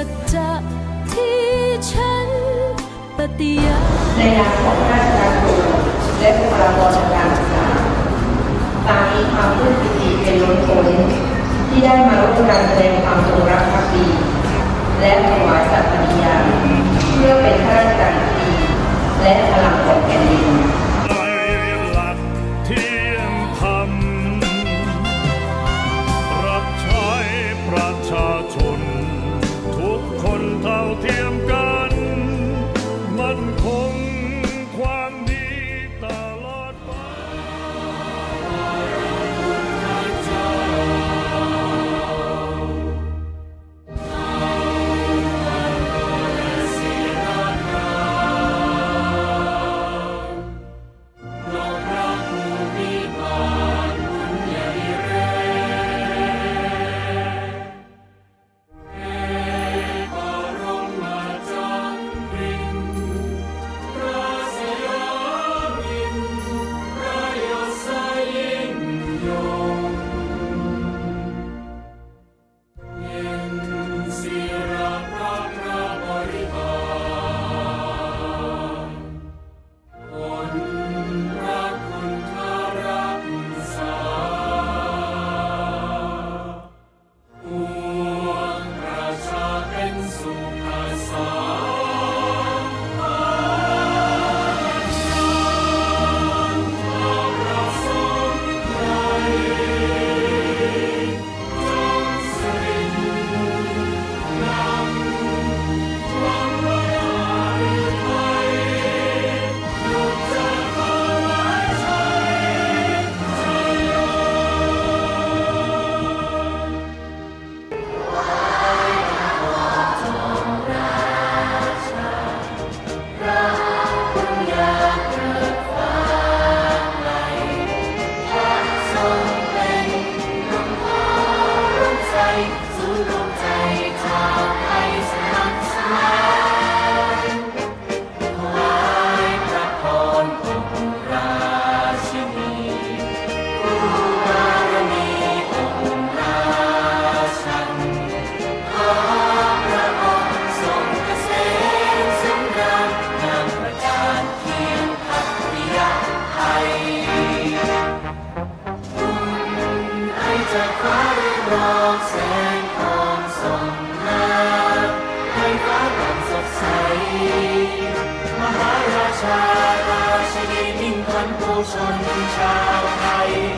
ัจจะที่ฉันปฏิญาณในนามของข้าราชการครูและบุคลากรทางการ 到天边。ู้ศนชาวไทย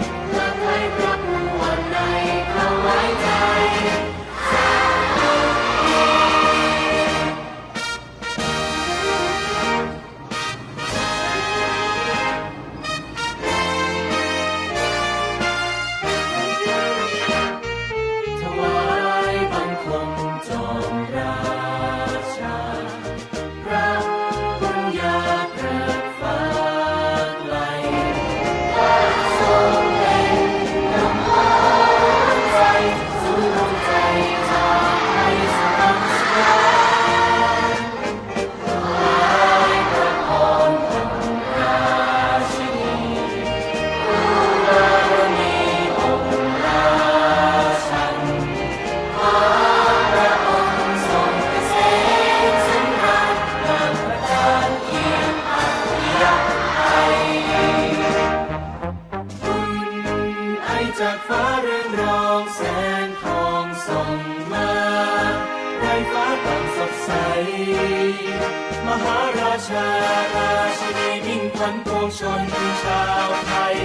มหาราชาราชินีมิ่งขวัญปวงชนชาวไทย